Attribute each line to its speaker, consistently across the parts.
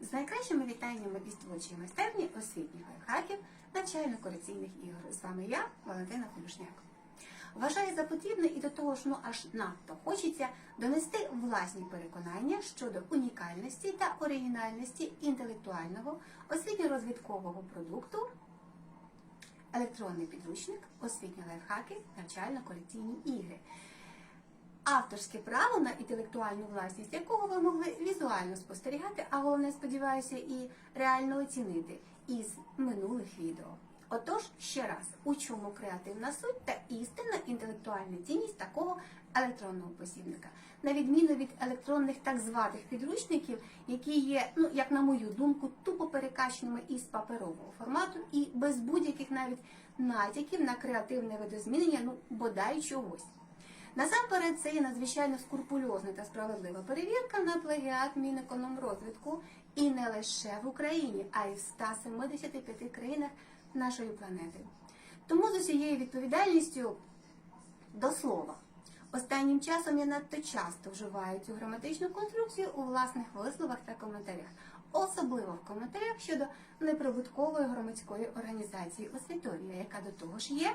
Speaker 1: З найкращими вітаннями із творчої майстерні освітніх лайфхаків навчально-корекційних ігор. З вами я, Валентина Полюшняк. Вважаю за потрібне і до того ж ну аж надто хочеться донести власні переконання щодо унікальності та оригінальності інтелектуального освітньо-розвідкового продукту електронний підручник, освітні лайфхаки, навчально-корекційні ігри. Авторське право на інтелектуальну власність, якого ви могли візуально спостерігати, а головне, сподіваюся, і реально оцінити із минулих відео. Отож, ще раз, у чому креативна суть та істинна інтелектуальна цінність такого електронного посібника, на відміну від електронних так званих підручників, які є, ну як на мою думку, тупо перекаченими із паперового формату і без будь-яких навіть натяків на креативне видозмінення, ну бодай чогось. Насамперед, це є надзвичайно скрупульозна та справедлива перевірка на плагіат Мінекономрозвитку і не лише в Україні, а й в 175 країнах нашої планети. Тому з усією відповідальністю до слова. Останнім часом я надто часто вживаю цю граматичну конструкцію у власних висловах та коментарях, особливо в коментарях щодо неприбуткової громадської організації Освіторія, яка до того ж є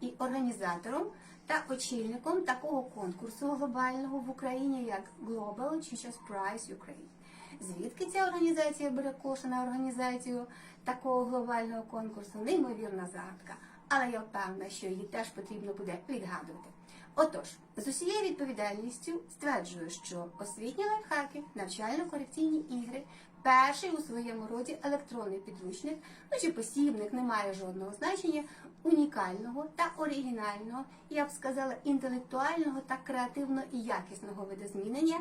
Speaker 1: і організатором та очільником такого конкурсу глобального в Україні, як Global Teachers Prize Ukraine. Звідки ця організація бере кошти на організацію такого глобального конкурсу, неймовірна загадка, але я впевнена, що її теж потрібно буде відгадувати. Отож, з усією відповідальністю стверджую, що освітні лайфхаки, навчально-корекційні ігри, перший у своєму роді електронний підручник, ну чи посібник не має жодного значення, унікального та оригінального, я б сказала, інтелектуального та креативно і якісного видозмінення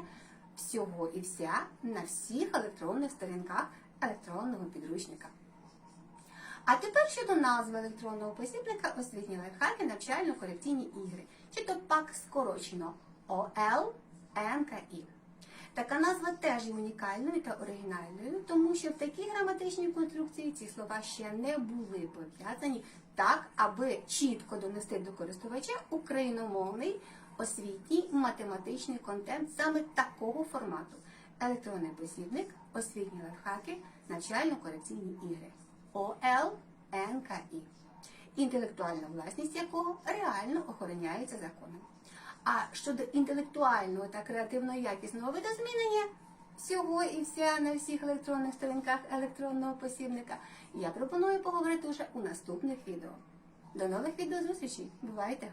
Speaker 1: всього і вся на всіх електронних сторінках електронного підручника. А тепер щодо назви електронного посібника освітні лайфхаки навчально-корекційні ігри, чи то пак скорочено ОЛНКІ. Така назва теж є унікальною та оригінальною, тому що в такій граматичній конструкції ці слова ще не були пов'язані так, аби чітко донести до користувача україномовний освітній математичний контент саме такого формату. Електронний посібник, освітні лайфхаки, навчально-корекційні ігри. ОЛНКІ, інтелектуальна власність якого реально охороняється законом. А щодо інтелектуального та креативно якісного видозмінення всього і вся на всіх електронних сторінках електронного посібника, я пропоную поговорити вже у наступних відео. До нових відеозустрічей. Бувайте!